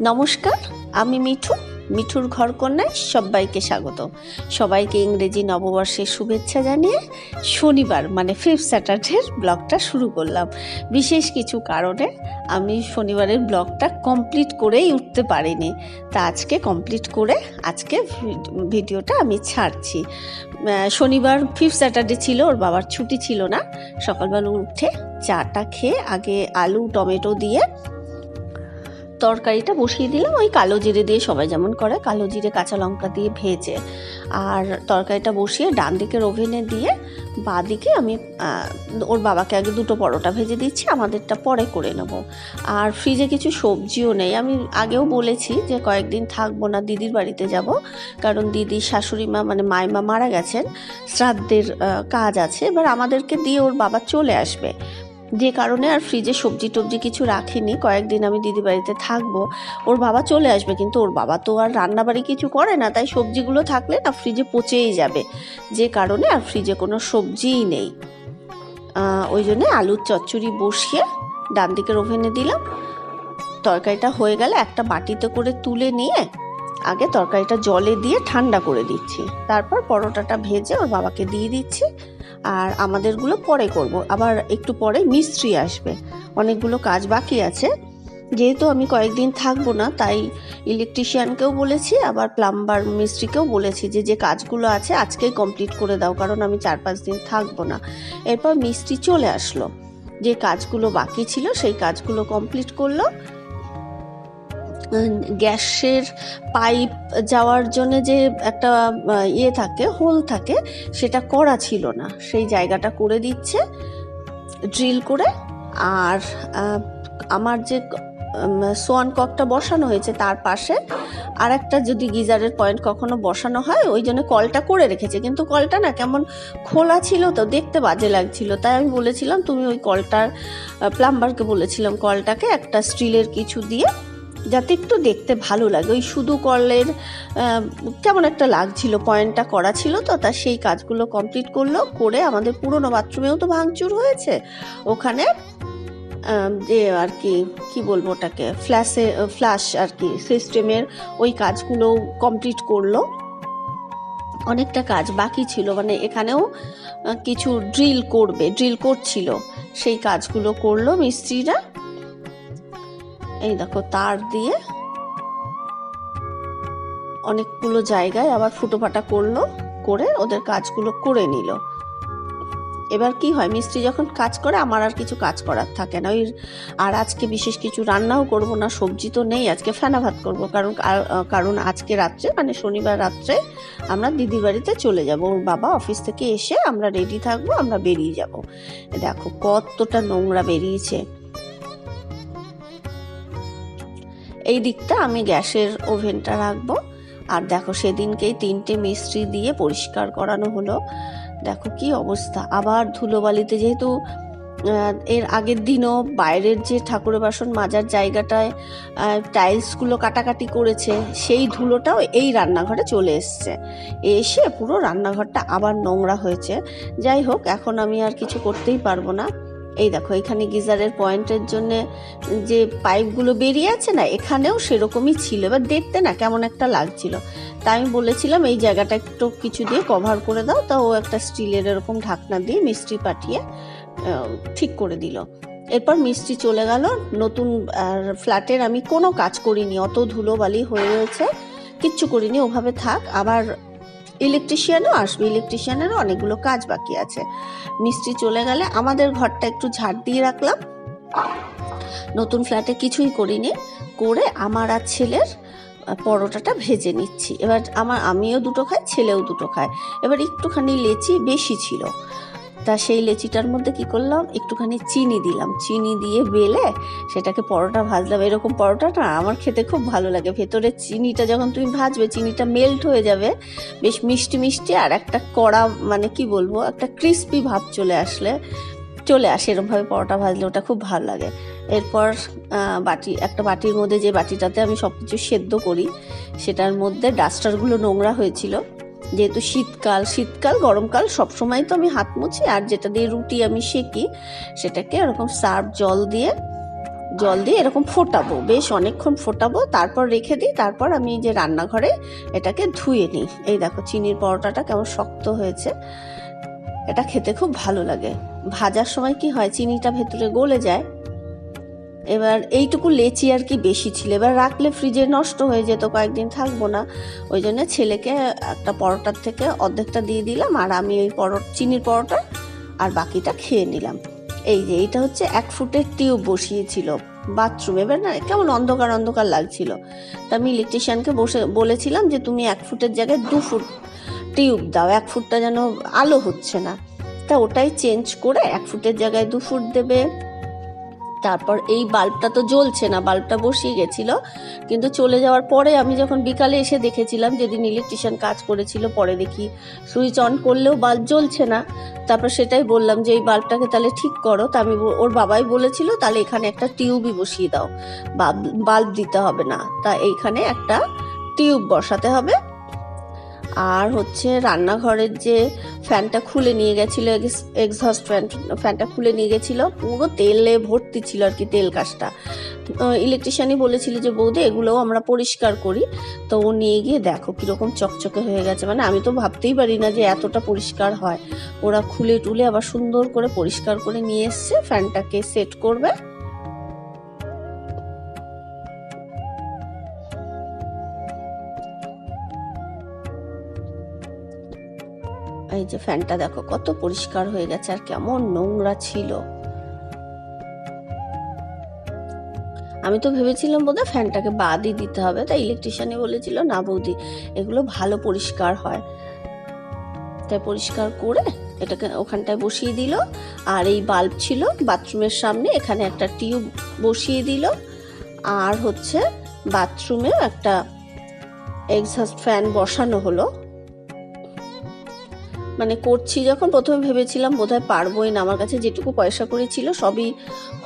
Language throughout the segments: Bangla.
নমস্কার, আমি মিঠু, মিঠুর ঘর কন্যায় সবাইকে স্বাগত। সবাইকে ইংরেজি নববর্ষের শুভেচ্ছা জানিয়ে শনিবার মানে ফিফথ স্যাটারডের ব্লগটা শুরু করলাম। বিশেষ কিছু কারণে আমি শনিবারের ব্লগটা কমপ্লিট করেই উঠতে পারিনি। তা আজকে কমপ্লিট করে আজকে ভিডিওটা আমি ছাড়ছি। শনিবার ফিফথ স্যাটারডে ছিল, ওর বাবার ছুটি ছিল না। সকালবেলা উঠে চাটা খেয়ে আগে আলু, টমেটো দিয়ে তরকারিটা বসিয়ে দিলাম। ওই কালো জিরে দিয়ে সবাই যেমন করে, কালো জিরে কাঁচা লঙ্কা দিয়ে ভেজে। আর তরকারিটা বসিয়ে ডান দিকের ওভেনে দিয়ে বাঁ দিকে আমি ওর বাবাকে আগে দুটো পরোটা ভেজে দিচ্ছি, আমাদেরটা পরে করে নেব। আর ফ্রিজে কিছু সবজিও নেই। আমি আগেও বলেছি যে কয়েকদিন থাকব না, দিদির বাড়িতে যাব। কারণ দিদির শাশুড়ি মা মানে মাইমা মারা গেছেন। শ্রাদ্ধের কাজ আছে। এবার আমাদেরকে দিয়ে ওর বাবা চলে আসবে। যে কারণে আর ফ্রিজে সবজি টবজি কিছু রাখিনি। কয়েকদিন আমি দিদি বাড়িতে থাকব। ওর বাবা চলে আসবে, কিন্তু ওর বাবা তো আর রান্নাবাড়ি কিছু করে না, তাই সবজিগুলো থাকলে না ফ্রিজে পচেই যাবে। যে কারণে আর ফ্রিজে কোনো সবজিই নেই। ওই জন্যে আলুর চচ্চড়ি বসিয়ে ডান দিকের ওভেনে দিলাম। তরকারিটা হয়ে গেলে একটা বাটিতে করে তুলে নিয়ে আগে তরকারিটা জলে দিয়ে ঠান্ডা করে দিচ্ছি। তারপর পরোটাটা ভেজে ওর বাবাকে দিয়ে দিচ্ছি। আর আমাদেরগুলো পরে করব। আবার একটু পরে মিস্ত্রি আসবে। অনেকগুলো কাজ বাকি আছে। যেহেতু আমি কয়েকদিন থাকব না, তাই ইলেকট্রিশিয়ানকেও বলেছি, আবার প্লাম্বার মিস্ত্রিকেও বলেছি যে যে কাজগুলো আছে আজকেই কমপ্লিট করে দাও, কারণ আমি চার পাঁচ দিন থাকব না। এরপর মিস্ত্রি চলে আসলো। যে কাজগুলো বাকি ছিল, সেই কাজগুলো কমপ্লিট করল। গ্যাসের পাইপ যাওয়ার জন্য যে একটা ইয়ে থাকে, হোল থাকে, সেটা করা ছিল না। সেই জায়গাটা করে দিচ্ছে, ড্রিল করে। আর আমার যে সোয়ান ককটা বসানো হয়েছে তার পাশে আর একটা যদি গিজারের পয়েন্ট কখনো বসানো হয়, ওই জন্য কলটা করে রেখেছে। কিন্তু কলটা না কেমন খোলা ছিল তো, দেখতে বাজে লাগছিল। তাই আমি বলেছিলাম, তুমি ওই কলটার প্লাম্বারকে বলেছিলাম কলটাকে একটা স্টিলের কিছু দিয়ে যাতে একটু দেখতে ভালো লাগে। ওই শুধু আহ, কেমন একটা লাগছিল পয়েন্টটা করা ছিল তো তা সেই কাজগুলো কমপ্লিট করল করে আমাদের পুরনো বাথরুমেও তো ভাঙচুর হয়েছে। ওখানে যে আর কি কি বলব ওটাকে ফ্ল্যাশে ফ্ল্যাশ আর কি সিস্টেমের ওই কাজগুলো কমপ্লিট করল। অনেকটা কাজ বাকি ছিল মানে এখানেও কিছু ড্রিল করবে ড্রিল করছিল। সেই কাজগুলো করল মিস্ত্রিরা। এই দেখো, তার দিয়ে অনেকগুলো জায়গায় আবার ফুটোফাটা করল, করে ওদের কাজগুলো করে নিল। এবার কি হয়, মিস্ত্রি যখন কাজ করে, আমার আর কিছু কাজ করার থাকে না। ওই আর আজকে বিশেষ কিছু রান্নাও করব না, সবজি তো নেই, আজকে ফেনা ভাত করব। কারণ কারণ আজকে রাত্রে মানে শনিবার রাত্রে আমরা দিদির বাড়িতে চলে যাব। ওর বাবা অফিস থেকে এসে আমরা রেডি থাকব, আমরা বেরিয়ে যাব। দেখো কতটা নোংরা বেরিয়েছে। এই দিকটা আমি গ্যাসের ওভেনটা রাখব। আর দেখো সেদিনকেই তিনটে মিস্ত্রি দিয়ে পরিষ্কার করানো হলো। দেখো কি অবস্থা। আবার ধুলোবালিতে যেহেতু এর আগের দিনও বাইরের যে ঠাকুরের বাসন মাজার জায়গাটায় টাইলসগুলো কাটাকাটি করেছে, সেই ধুলোটাও এই রান্নাঘরে চলে এসছে। এসে পুরো রান্নাঘরটা আবার নোংরা হয়েছে। যাই হোক, এখন আমি আর কিছু করতেই পারব না। এই দেখো, এখানে গিজারের পয়েন্টের জন্য যে পাইপগুলো বেরিয়ে আছে না, এখানেও সেরকমই ছিল। এবার দেখতে না কেমন একটা লাগছিল। তাই আমি বলেছিলাম, এই জায়গাটা একটু কিছু দিয়ে কভার করে দাও। তা ও একটা স্টিলের এরকম ঢাকনা দিয়ে মিস্ত্রি পাঠিয়ে ঠিক করে দিল। এরপর মিস্ত্রি চলে গেল। নতুন, আর ফ্ল্যাটের আমি কোনো কাজ করিনি। অত ধুলোবালি হয়ে রয়েছে, কিচ্ছু করিনি, ওভাবে থাক। আবার ইলেকট্রিশিয়ানও আসবে, ইলেকট্রিশিয়ানেরও অনেকগুলো কাজ বাকি আছে। মিস্ত্রি চলে গেলে আমাদের ঘরটা একটু ঝাড় দিয়ে রাখলাম। নতুন ফ্ল্যাটে কিছুই করিনি, করে আমার আর ছেলের পরোটাটা ভেজে নিচ্ছি। এবার আমার, আমিও দুটো খাই, ছেলেও দুটো খায়। এবার একটুখানি লেচি বেশি ছিল। তা সেই লেচিটার মধ্যে কি করলাম? একটুখানি চিনি দিলাম। চিনি দিয়ে বেলে সেটাকে পরোটা ভাজলাম। এরকম পরোটা না আমার খেতে খুব ভালো লাগে। ভেতরে চিনিটা যখন তুমি ভাজবে, চিনিটা মেল্ট হয়ে যাবে, বেশ মিষ্টি মিষ্টি আর একটা কড়া মানে কি বলব? একটা ক্রিস্পি ভাব চলে আসলে, চলে আসে এরকমভাবে পরোটা ভাজলে, ওটা খুব ভালো লাগে। এরপর বাটি, একটা বাটির মধ্যে যে বাটিটাতে আমি সব কিছু সেদ্ধ করি, সেটার মধ্যে ডাস্টারগুলো নোংরা হয়েছিল। যেহেতু শীতকাল শীতকাল, গরমকাল, সবসময় তো আমি হাত মুছি আর যেটা দিয়ে রুটি আমি সেকি, সেটাকে এরকম সার্ফ জল দিয়ে জল দিয়ে এরকম ফোটাবো। বেশ অনেকক্ষণ ফোটাবো, তারপর রেখে দিই, তারপর আমি যে রান্নাঘরে এটাকে ধুয়ে নিই। এই দেখো চিনির পরোটাটা কেমন শক্ত হয়েছে। এটা খেতে খুব ভালো লাগে। ভাজার সময় কি হয়, চিনিটা ভেতরে গলে যায় এবার এইটুকু লেচি আর কি বেশি ছিল। এবার রাখলে ফ্রিজে নষ্ট হয়ে যেত, কয়েকদিন থাকব না। ওই জন্য ছেলেকে একটা পরোটার থেকে অর্ধেকটা দিয়ে দিলাম, আর আমি ওই পরো চিনির পরোটা আর বাকিটা খেয়ে নিলাম। এই যে, এইটা হচ্ছে এক ফুটের টিউব বসিয়েছিল বাথরুম। এবার না, কেমন অন্ধকার অন্ধকার লাগছিল। তা আমি ইলেকট্রিশিয়ানকে বসে বলেছিলাম যে, তুমি এক ফুটের জায়গায় দু ফুট টিউব দাও, এক ফুটটা যেন আলো হচ্ছে না। তা ওটাই চেঞ্জ করে এক ফুটের জায়গায় দু ফুট দেবে। তারপর এই বাল্বটা তো জ্বলছে না, বাল্বটা বসিয়ে গেছিল। কিন্তু চলে যাওয়ার পরে আমি যখন বিকালে এসে দেখেছিলাম যেদিন ইলেকট্রিশিয়ান কাজ করেছিল, পরে দেখি সুইচ অন করলেও বাল্ব জ্বলছে না। তারপর সেটাই বললাম যে, এই বাল্বটাকে তাহলে ঠিক করো। তা আমি ওর বাবাই বলেছিল, তাহলে এখানে একটা টিউবই বসিয়ে দাও। বাল্ব বাল্ব দিতে হবে না। তা এইখানে একটা টিউব বসাতে হবে। আর হচ্ছে রান্নাঘরের যে ফ্যানটা খুলে নিয়ে গেছিল এক্সহস্ট ফ্যান ফ্যানটা খুলে নিয়ে গেছিল, পুরো তেলে ভর্তি ছিল আর কি তেল কাজটা ইলেকট্রিশিয়ানই বলেছিল যে, বৌদি, এগুলোও আমরা পরিষ্কার করি। তো ও নিয়ে গিয়ে দেখো কীরকম চকচকে হয়ে গেছে। মানে আমি তো ভাবতেই পারি না যে এতটা পরিষ্কার হয়। ওরা খুলে টুলে আবার সুন্দর করে পরিষ্কার করে নিয়ে এসছে, ফ্যানটাকে সেট করবে। এই যে ফ্যানটা দেখো, কত পরিষ্কার হয়ে গেছে আর কেমন নোংরা ছিল। আমি তো ভেবেছিলাম বোধহয় ফ্যানটাকে বাদই দিতে হবে, তাই ইলেকট্রিশিয়ানই বলেছিল, না বৌদি, এগুলো ভালো পরিষ্কার হয়। তাই পরিষ্কার করে এটাকে ওখানটায় বসিয়ে দিল, আর এই বাল্ব ছিল বাথরুমের সামনে, এখানে একটা টিউব বসিয়ে দিল, আর হচ্ছে বাথরুমেও একটা এক্সহস্ট ফ্যান বসানো হলো। মানে করছি, যখন প্রথমে ভেবেছিলাম বোধহয় পারবোই না। আমার কাছে যেটুকু পয়সা করেছিল সবই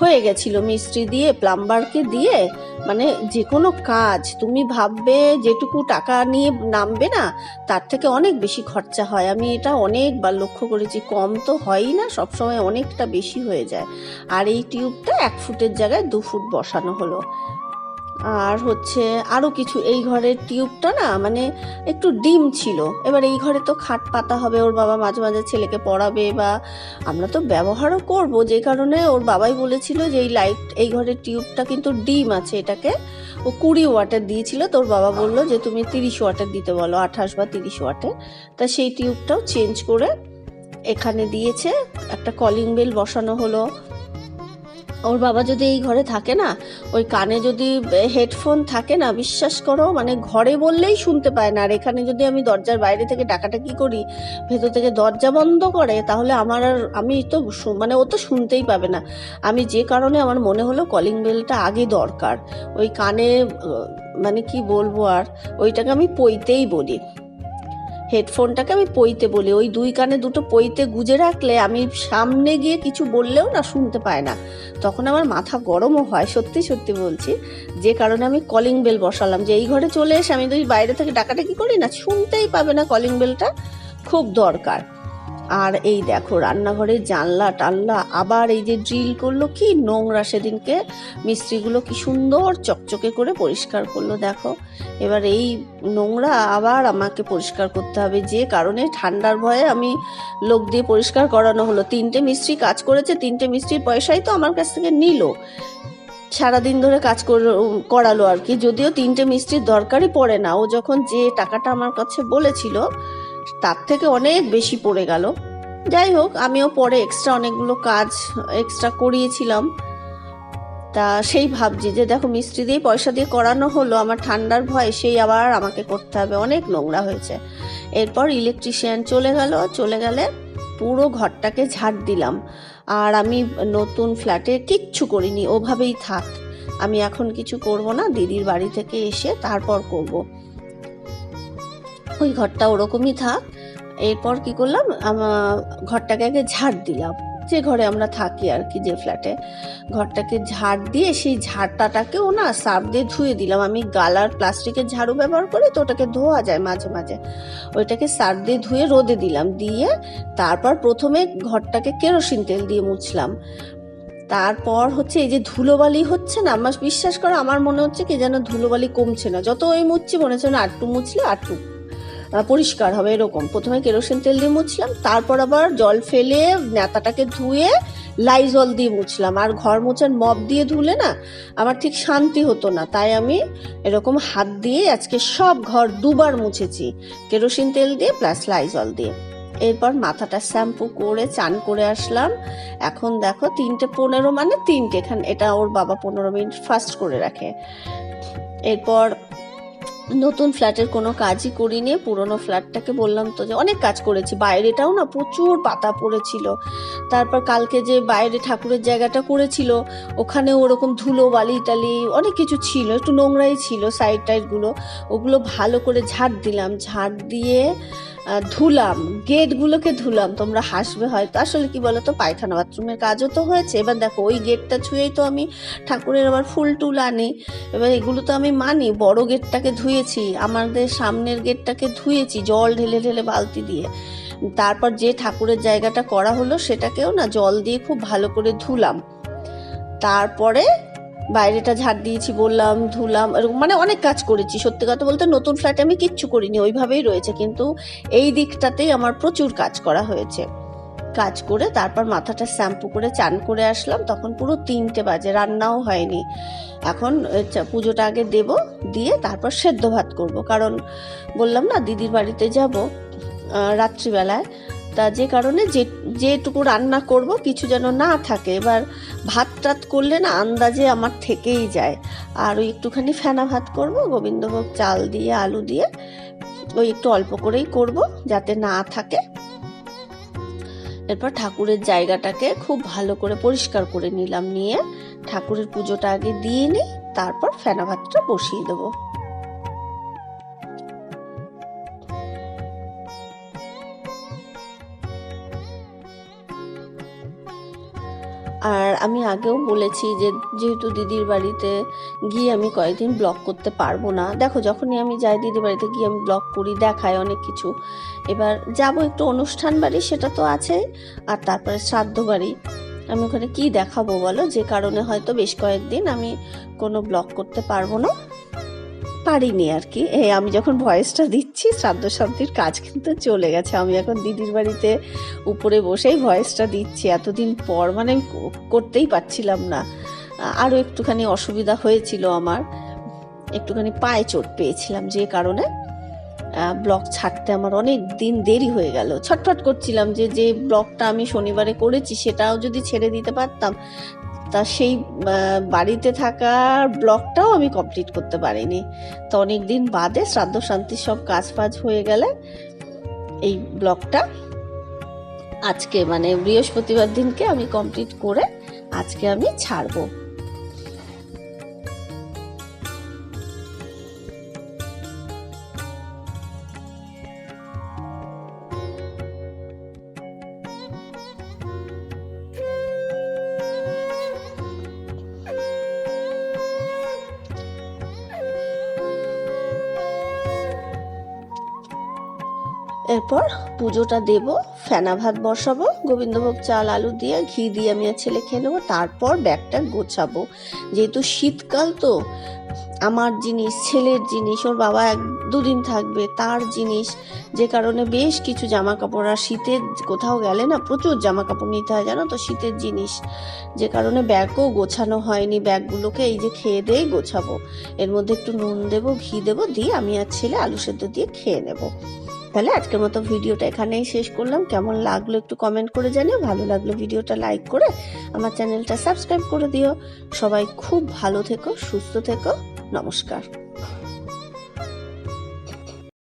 হয়ে গেছিল। মিস্ত্রি দিয়ে, প্লাম্বারকে দিয়ে মানে যে কোনো কাজ, তুমি ভাববে যেটুকু টাকা নিয়ে নামবে না, তার থেকে অনেক বেশি খরচা হয়। আমি এটা অনেকবার লক্ষ্য করেছি, কম তো হয়ই না, সবসময় অনেকটা বেশি হয়ে যায়। আর এই টিউবটা এক ফুটের জায়গায় দু ফুট বসানো হলো। আর হচ্ছে আরও কিছু, এই ঘরের টিউবটা না মানে একটু ডিম ছিল। এবার এই ঘরে তো খাট পাতা হবে, ওর বাবা মাঝে মাঝে ছেলেকে পড়াবে বা আমরা তো ব্যবহারও করব। যে কারণে ওর বাবাই বলেছিল যে এই লাইট এই ঘরের টিউবটা কিন্তু ডিম আছে এটাকে। ও কুড়ি ওয়াটের দিয়েছিল, তোর বাবা বলল যে তুমি তিরিশ ওয়াটের দিতে বলো, আঠাশ বা তিরিশ ওয়াটের তা সেই টিউবটাও চেঞ্জ করে এখানে দিয়েছে, একটা কলিং বেল বসানো হলো। ওর বাবা যদি এই ঘরে থাকে না, ওই কানে যদি হেডফোন থাকে না, বিশ্বাস করো মানে ঘরে বললেই শুনতে পায় না। আর এখানে যদি আমি দরজার বাইরে থেকে ডাকাটাকি করি, ভেতর থেকে দরজা বন্ধ করে, তাহলে আমার আর, আমি তো মানে ও তো শুনতেই পাবে না। আমি যে কারণে আমার মনে হলো কলিং বেলটা আগে দরকার। ওই কানে মানে কি বলব আর, ওইটাকে আমি পইতেই বলি। হেডফোনটাকে আমি পইতে বলি। ওই দুই কানে দুটো পইতে গুজে রাখলে আমি সামনে গিয়ে কিছু বললেও না শুনতে পায় না। তখন আমার মাথা গরমও হয়, সত্যি সত্যি বলছি। যে কারণে আমি কলিং বেল বসালাম যে, এই ঘরে চলে এসে আমি যদি বাইরে থেকে ডাকাটাকি করি না? শুনতেই পাবে না কলিং বেলটা খুব দরকার। আর এই দেখো রান্নাঘরের জানলা টানলা আবার এই যে ড্রিল করল কি নোংরা সেদিনকে মিস্ত্রিগুলো কি সুন্দর চকচকে করে পরিষ্কার করল, দেখো। এবার এই নোংরা আবার আমাকে পরিষ্কার করতে হবে, যে কারণে ঠান্ডার ভয়ে আমি লোক দিয়ে পরিষ্কার করানো হলো। তিনটে মিস্ত্রি কাজ করেছে, তিনটে মিস্ত্রির পয়সাই তো আমার কাছ থেকে নিল। সারাদিন ধরে কাজ কর- করালো আর কি, যদিও তিনটে মিস্ত্রির দরকারই পড়ে না। ও যখন যে টাকাটা আমার কাছে বলেছিল তার থেকে অনেক বেশি পড়ে গেল। যাই হোক, আমিও পরে এক্সট্রা অনেকগুলো কাজ এক্সট্রা করিয়েছিলাম। তা সেই ভাবছি যে, দেখো, মিস্ত্রি দিয়ে পয়সা দিয়ে করানো হলো, আমার ঠান্ডার ভয়, সেই আবার আমাকে করতে হবে। অনেক নোংরা হয়েছে। এরপর ইলেকট্রিশিয়ান চলে গেল, চলে গেলে পুরো ঘরটাকে ঝাড় দিলাম। আর আমি নতুন ফ্ল্যাটে কিচ্ছু করিনি, ওভাবেই থাক। আমি এখন কিছু করব না, দিদির বাড়ি থেকে এসে তারপর করব। ওই ঘরটা ওরকমই থাক। এরপর কি করলাম? ঘরটাকে আগে ঝাড় দিলাম। যে ঘরে আমরা থাকি আর কি, যে ফ্ল্যাটে ঘরটাকে ঝাড় দিয়ে সেই ঝাড়টাটাকেও না সার্ফ দিয়ে ধুয়ে দিলাম। আমি গালার প্লাস্টিকের ঝাড়ু ব্যবহার করি তো ওটাকে ধোয়া যায় মাঝে মাঝে। ওইটাকে সার্ফ দিয়ে ধুয়ে রোদে দিলাম। দিয়ে তারপর প্রথমে ঘরটাকে কেরোসিন তেল দিয়ে মুছলাম। তারপর হচ্ছে এই যে ধুলোবালি হচ্ছে না, আমার বিশ্বাস করো, আমার মনে হচ্ছে কি যেন ধুলোবালি কমছে না। যত ওই মুছছি মনে হচ্ছে না আটটু মুছলে আটটু পরিষ্কার হবে এরকম। প্রথমে কেরোসিন তেল দিয়ে মুছলাম, তারপর আবার জল ফেলে নেতাটাকে ধুয়ে লাইজল দিয়ে মুছলাম। আর ঘর মোছার মপ দিয়ে ধুলে না, আমার ঠিক শান্তি হতো না। তাই আমি এরকম হাত দিয়ে আজকে সব ঘর দুবার মুছেছি, কেরোসিন তেল দিয়ে প্লাস লাইজল দিয়ে। এরপর মাথাটা শ্যাম্পু করে, চান করে আসলাম। এখন দেখো, তিনটে পনেরো মানে তিনটে, এখানে এটা ওর বাবা পনেরো মিনিট ফাস্ট করে রাখে। এরপর নতুন ফ্ল্যাটের কোনো কাজই করিনি, পুরনো ফ্ল্যাটটাকে বললাম তো যে অনেক কাজ করেছি, বাইরেটাও না প্রচুর পাতা পড়েছিল। তারপর কালকে যে বাইরে ঠাকুরের জায়গাটা করেছিল ওখানে ওরকম ধুলো, বালি টালি অনেক কিছু ছিল, একটু নোংরাই ছিল সাইড টাইডগুলো ওগুলো ভালো করে ঝাড় দিলাম, ঝাড় দিয়ে ধুলাম গেটগুলোকে ধুলাম, তোমরা হাসবে হয়তো, আসলে কি বলো তো পায়খানা বাথরুমের কাজও তো হয়েছে, এবার দেখো ওই গেটটা ছুঁয়েই তো আমি ঠাকুরের আবার ফুল টুল আনি, এবার এগুলো তো আমি মানি, বড় গেটটাকে ধুয়েছি, আমাদের সামনের গেটটাকে ধুয়েছি, জল ঢেলে ঢেলে বালতি দিয়ে। তারপর যে ঠাকুরের জায়গাটা করা হলো, সেটাকেও না জল দিয়ে খুব ভালো করে ধুলাম। তারপরে বাইরেটা ঝাড় দিয়েছি, বললাম, ধুলাম, এরকম মানে অনেক কাজ করেছি। সত্যি কথা বলতে নতুন ফ্ল্যাটে আমি কিচ্ছু করিনি, ওইভাবেই রয়েছে। কিন্তু এই দিকটাতেই আমার প্রচুর কাজ করা হয়েছে। কাজ করে তারপর মাথাটা শ্যাম্পু করে চান করে আসলাম, তখন পুরো তিনটে বাজে, রান্নাও হয়নি। এখন পুজোটা আগে দেব, দিয়ে তারপর সেদ্ধ ভাত করব। কারণ বললাম না, দিদির বাড়িতে যাব রাত্রিবেলায়। তা যে কারণে যে, যেটুকু রান্না করব, কিছু যেন না থাকে। এবার ভাত টাত করলে না আন্দাজে আমার থেকেই যায়। আর ওই একটুখানি ফেনা ভাত করব, গোবিন্দভোগ চাল দিয়ে, আলু দিয়ে, ওই একটু অল্প করেই করব, যাতে না থাকে। এরপর ঠাকুরের জায়গাটাকে খুব ভালো করে পরিষ্কার করে নিলাম, নিয়ে ঠাকুরের পুজোটা আগে দিয়ে নিই, তারপর ফেনা ভাতটা বসিয়ে দেবো। আর আমি আগেও বলেছি যে যেহেতু দিদির বাড়িতে গিয়ে আমি কয়েকদিন ব্লগ করতে পারব না। দেখো, যখনই আমি যাই দিদির বাড়িতে গিয়ে আমি ব্লগ করি, দেখাই অনেক কিছু। এবার যাব একটু অনুষ্ঠান বাড়ি, সেটা তো আছে আর তারপরে শ্রাদ্ধ বাড়ি। আমি ওখানে কি দেখাবো বলো? যে কারণে হয়তো বেশ কয়েকদিন আমি কোনো ব্লগ করতে পারব না। পারিনি আর কি। এই আমি যখন ভয়েসটা দিচ্ছি শ্রাদ্ধ শান্তির কাজ কিন্তু চলে গেছে। আমি এখন দিদির বাড়িতে উপরে বসেই ভয়েসটা দিচ্ছি। এতদিন পর মানে করতেই পারছিলাম না। আরও একটুখানি অসুবিধা হয়েছিল আমার। একটুখানি পায়ে চোট পেয়েছিলাম যে কারণে। ব্লগ ছাড়তে আমার অনেক দিন দেরি হয়ে গেল। ছটফট করছিলাম যে যে ব্লগটা আমি শনিবারে করেছি সেটাও যদি ছেড়ে দিতে পারতাম তা সেই বাড়িতে থাকার ব্লকটাও আমি কমপ্লিট করতে পারিনি। তো অনেক দিন বাদে শ্রাদ্ধ শান্তির সব কাজ ফাজ হয়ে গেলে এই ব্লকটা আজকে মানে বৃহস্পতিবার দিনকে আমি কমপ্লিট করে আজকে আমি ছাড়বো। এরপর পুজোটা দেব, ফেনা ভাত বসাবো, গোবিন্দভোগ চাল, আলু দিয়ে, ঘি দিয়ে আমি আর ছেলে খেয়ে নেব। তারপর ব্যাগটা গোছাবো। যেহেতু শীতকাল তো, আমার জিনিস, ছেলের জিনিস, ওর বাবা এক দুদিন থাকবে, তার জিনিস, যে কারণে বেশ কিছু জামা কাপড় আর শীতের কোথাও গেলে না, প্রচুর জামা কাপড় নিতে হয়, জানো তো, শীতের জিনিস। যে কারণে ব্যাগও গোছানো হয়নি, ব্যাগগুলোকে এই যে খেয়ে দিয়েই গোছাবো। এর মধ্যে একটু নুন দেবো, ঘি দেবো, দিয়ে আমি আর ছেলে আলু সেদ্ধ দিয়ে খেয়ে নেব। তাহলে আজকের মতো ভিডিওটা এখানেই শেষ করলাম। কেমন লাগল একটু কমেন্ট করে জানিও। ভালো লাগল ভিডিওটা লাইক করে আমার চ্যানেলটা সাবস্ক্রাইব করে দিও। সবাই খুব ভালো থেকো, সুস্থ থেকো। নমস্কার।